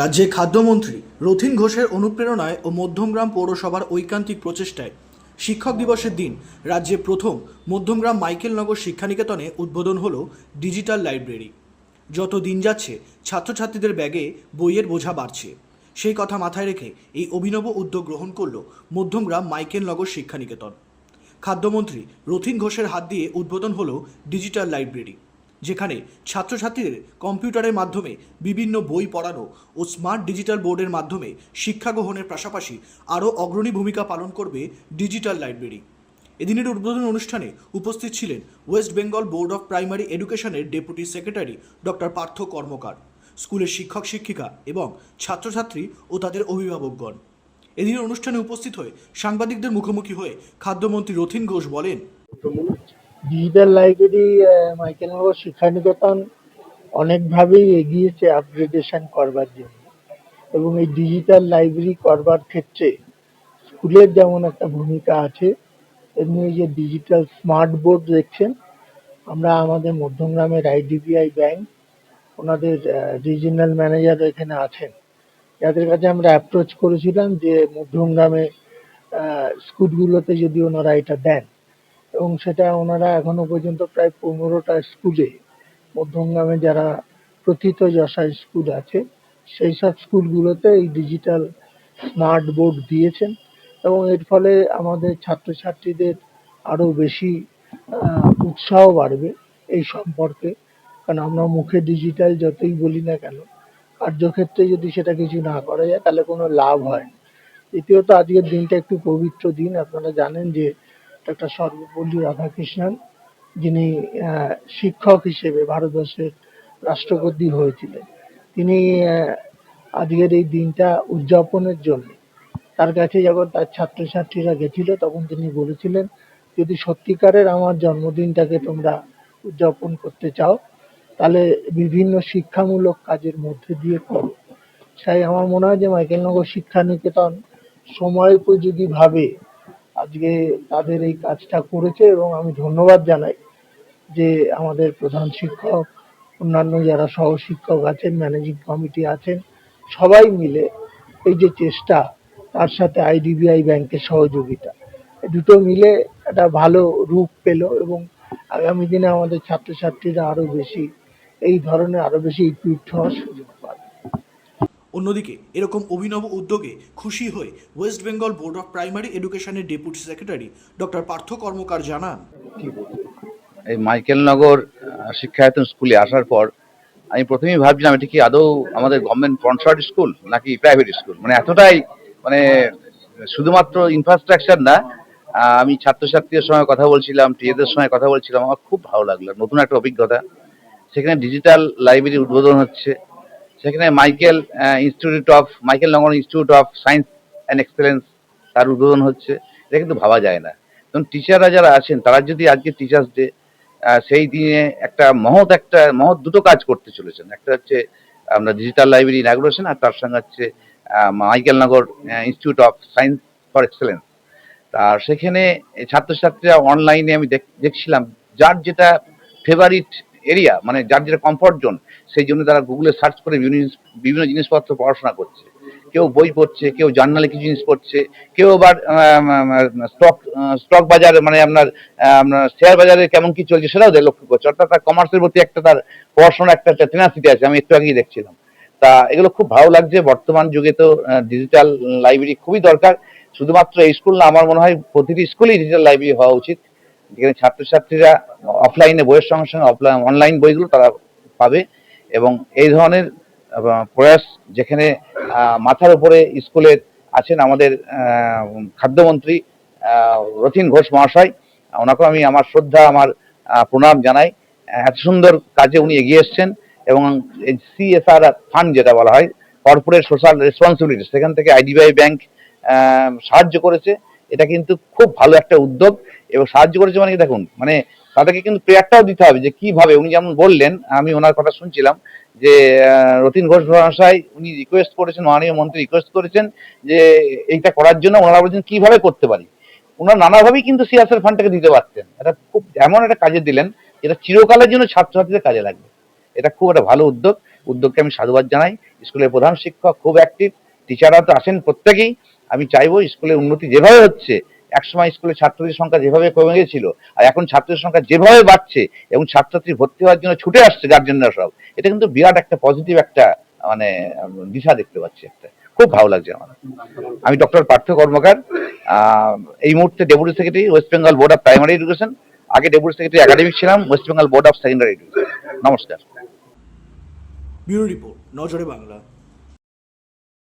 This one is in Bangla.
রাজ্যে খাদ্যমন্ত্রী রথিন ঘোষের অনুপ্রেরণায় ও মধ্যমগ্রাম পৌরসভার ঐকান্তিক প্রচেষ্টায় শিক্ষক দিবসের দিন রাজ্যে প্রথম মধ্যমগ্রাম মাইকেলনগর শিক্ষানিকেতনে উদ্বোধন হলো ডিজিটাল লাইব্রেরি। যত দিন যাচ্ছে, ছাত্রছাত্রীদের ব্যাগে বইয়ের বোঝা বাড়ছে। সেই কথা মাথায় রেখে এই অভিনব উদ্যোগ গ্রহণ করল মধ্যমগ্রাম মাইকেলনগর শিক্ষানিকেতন। খাদ্যমন্ত্রী রথিন ঘোষের হাত দিয়ে উদ্বোধন হলো ডিজিটাল লাইব্রেরি। যেখানে ছাত্রছাত্রীদের কম্পিউটারের মাধ্যমে বিভিন্ন বই পড়ানো ও স্মার্ট ডিজিটাল বোর্ডের মাধ্যমে শিক্ষা গ্রহণের পাশাপাশি আরও অগ্রণী ভূমিকা পালন করবে ডিজিটাল লাইব্রেরি। এদিনের উদ্বোধন অনুষ্ঠানে উপস্থিত ছিলেন West Bengal board of primary এডুকেশনের deputy secretary doctor Partha Karmakar, স্কুলের শিক্ষক শিক্ষিকা এবং ছাত্রছাত্রী ও তাদের অভিভাবকগণ। এদিনের অনুষ্ঠানে উপস্থিত হয়ে সাংবাদিকদের মুখোমুখি হয়ে খাদ্যমন্ত্রী রথিন ঘোষ বলেন digital library Michael Michaelnagar Shikshaniketan অনেকভাবেই এগিয়েছে আপগ্রেডেশন করবার জন্য। এবং এই ডিজিটাল লাইব্রেরি করবার ক্ষেত্রে স্কুলের যেমন একটা ভূমিকা আছে এমনি যে ডিজিটাল স্মার্ট বোর্ড দেখছেন, আমরা আমাদের মধ্যমগ্রামের আইডিবিআই ব্যাংক ওনাদের রিজিনাল ম্যানেজার এখানে আছেন। যাদের কাছে আমরা অ্যাপ্রোচ করেছিলাম যে মধ্যমগ্রামে স্কুলগুলোতে যদি ওনারা এটা দেন। এবং সেটা ওনারা এখনও পর্যন্ত প্রায় পনেরোটা স্কুলে, মধ্যমগ্রামে যারা প্রথিত যশায় স্কুল আছে, সেই সব স্কুলগুলোতে এই ডিজিটাল স্মার্ট বোর্ড দিয়েছেন এবং এর ফলে আমাদের ছাত্রছাত্রীদের আরও বেশি উৎসাহ বাড়বে এই সম্পর্কে। কারণ আমরা মুখে ডিজিটাল যতই বলি না কেন, কার্যক্ষেত্রে যদি সেটা কিছু না করা যায় তাহলে কোনো লাভ হয় না। দ্বিতীয়ত, আজকের দিনটা একটু পবিত্র দিন। আপনারা জানেন যে ডক্টর সর্বপল্লী রাধাকৃষ্ণন, যিনি শিক্ষক হিসেবে ভারতবর্ষের রাষ্ট্রপতি হয়েছিলেন। তিনি আজকের এই দিনটা উদযাপনের জন্য তার কাছে যখন তার ছাত্রছাত্রীরা গেছিল, তখন তিনি বলেছিলেন, যদি সত্যিকারের আমার জন্মদিনটাকে তোমরা উদযাপন করতে চাও, তাহলে বিভিন্ন শিক্ষামূলক কাজের মধ্যে দিয়ে করো। তাই আমার মনে হয় যে মাইকেলনগর শিক্ষা নিকেতন ভাবে আজকে তাদের এই কাজটা করেছে এবং আমি ধন্যবাদ জানাই যে আমাদের প্রধান শিক্ষক, অন্যান্য যারা সহ শিক্ষক আছেন, ম্যানেজিং কমিটি আছেন, সবাই মিলে এই যে চেষ্টা, তার সাথে আইডিবিআই ব্যাংকের সহযোগিতা। দুটো মিলে একটা ভালো রূপ পেল এবং আগামী দিনে আমাদের ছাত্রছাত্রীরা আরও বেশি, এই ধরনের আরও বেশি ইকুইপড হওয়ার সুযোগ। অন্যদিকে এরকম অভিনব উদ্যোগে খুশি হয়ে West Bengal board of primary এডুকেশনের deputy secretary doctor Partha Karmakar জানান। এই মাইকেলনগর শিক্ষায়তন স্কুলে আসার পর আমি প্রথমেই ভাবছিলাম এটা কি আদৌ আমাদের গভর্নমেন্ট স্পন্সার্ড স্কুল নাকি প্রাইভেট স্কুল মানে এতটাই মানে শুধুমাত্র ইনফ্রাস্ট্রাকচার না আমি ছাত্রছাত্রীদের সঙ্গে কথা বলছিলাম টিএদের সঙ্গে কথা বলছিলাম আমার খুব ভালো লাগল। নতুন একটা অভিজ্ঞতা। সেখানে ডিজিটাল লাইব্রেরি উদ্বোধন হচ্ছে। সেখানে Michael institute of Michael Nagar institute of science and excellence তার উদ্বোধন হচ্ছে। এটা কিন্তু ভাবা যায় না। কারণ টিচাররা যারা আছেন, তারা যদি আজকে টিচার্স ডে সেই দিনে একটা মহৎ একটা, মহৎ দুটো কাজ করতে চলেছেন। একটা হচ্ছে আমরা ডিজিটাল লাইব্রেরি ইনাগুরেশন আর তার সঙ্গে হচ্ছে Michael Nagar institute of science for excellence আর সেখানে ছাত্রছাত্রীরা অনলাইনে আমি দেখ- দেখছিলাম, যার যেটা ফেভারিট এরিয়া মানে যার যেটা কমফর্ট জোন সেই জন্য তারা গুগলে সার্চ করে বিভিন্ন জিনিসপত্র পড়াশোনা করছে। কেউ বই পড়ছে, কেউ জার্নালে কিছু জিনিস পড়ছে, কেউ আবার স্টক স্টক বাজারে মানে আপনার শেয়ার বাজারে কেমন কি চলছে সেটাও লক্ষ্য করছে। অর্থাৎ তার কমার্সের প্রতি একটা তার পড়াশোনা একটা টেনাসিটি আছে, আমি একটু আগেই দেখছিলাম। তা এগুলো খুব ভালো লাগছে, বর্তমান যুগে তো ডিজিটাল লাইব্রেরি খুবই দরকার। শুধুমাত্র এই স্কুল না, আমার মনে হয় প্রতিটি স্কুলেই ডিজিটাল লাইব্রেরি হওয়া উচিত। যেখানে ছাত্রছাত্রীরা অফলাইনে বইয়ের সঙ্গে সঙ্গে অফলাইন অনলাইন বইগুলো তারা পাবে এবং এই ধরনের প্রয়াস যেখানে মাথার উপরে স্কুলের আছেন আমাদের খাদ্যমন্ত্রী রথিন ঘোষ মহাশয়, ওনাকেও আমি আমার শ্রদ্ধা, আমার প্রণাম জানাই। এত সুন্দর কাজে উনি এগিয়ে এসছেন এবং সিএসআর ফান্ড যেটা বলা হয় কর্পোরেট সোশ্যাল রেসপন্সিবিলিটি সেখান থেকে আইডিবিআই ব্যাংক সাহায্য করেছে। এটা কিন্তু খুব ভালো একটা উদ্যোগ। এবং সাহায্য করেছে মানে দেখুন মানে তাদেরকে কিন্তু প্রেয়ারটাও দিতে হবে যে কীভাবে, উনি যেমন বললেন, আমি ওনার কথা শুনছিলাম যে রতিন ঘোষ মহাশয়, উনি রিকোয়েস্ট করেছেন, মাননীয় মন্ত্রী রিকোয়েস্ট করেছেন যে এইটা করার জন্য ওনারা বলছেন কীভাবে করতে পারি। ওনারা নানাভাবেই কিন্তু সিএসআর ফান্ডটাকে দিতে পারতেন। এটা খুব এমন একটা কাজে দিলেন, যেটা চিরকালের জন্য ছাত্রছাত্রীদের কাজে লাগবে। এটা খুব একটা ভালো উদ্যোগ। উদ্যোগকে আমি সাধুবাদ জানাই। স্কুলের প্রধান শিক্ষক খুব অ্যাক্টিভ টিচাররা তো আসেন প্রত্যেকেই। আমি চাইব স্কুলের উন্নতি যেভাবে হচ্ছে একসময় স্কুলে ছাত্রদের সংখ্যা যেভাবে কমে গেছিল, আর এখন ছাত্রদের সংখ্যা যেভাবে বাড়ছে এবং ছাত্রছাত্রী ভর্তি হওয়ার জন্য ছুটে আসছে গার্জেনরা সব, এটা কিন্তু বিরাট একটা পজিটিভ একটা মানে দিশা দেখতে পাচ্ছি একটা। খুব ভালো লাগছে আমার। আমি ডক্টর পার্থ কর্মকার। এই মুহূর্তে deputy secretary West Bengal board of primary education আগে ডেপুটি সেক্রেটারি একাডেমিক ছিলাম West Bengal board of secondary education নমস্কার। ব্যুরো রিপোর্ট, নজরে বাংলা।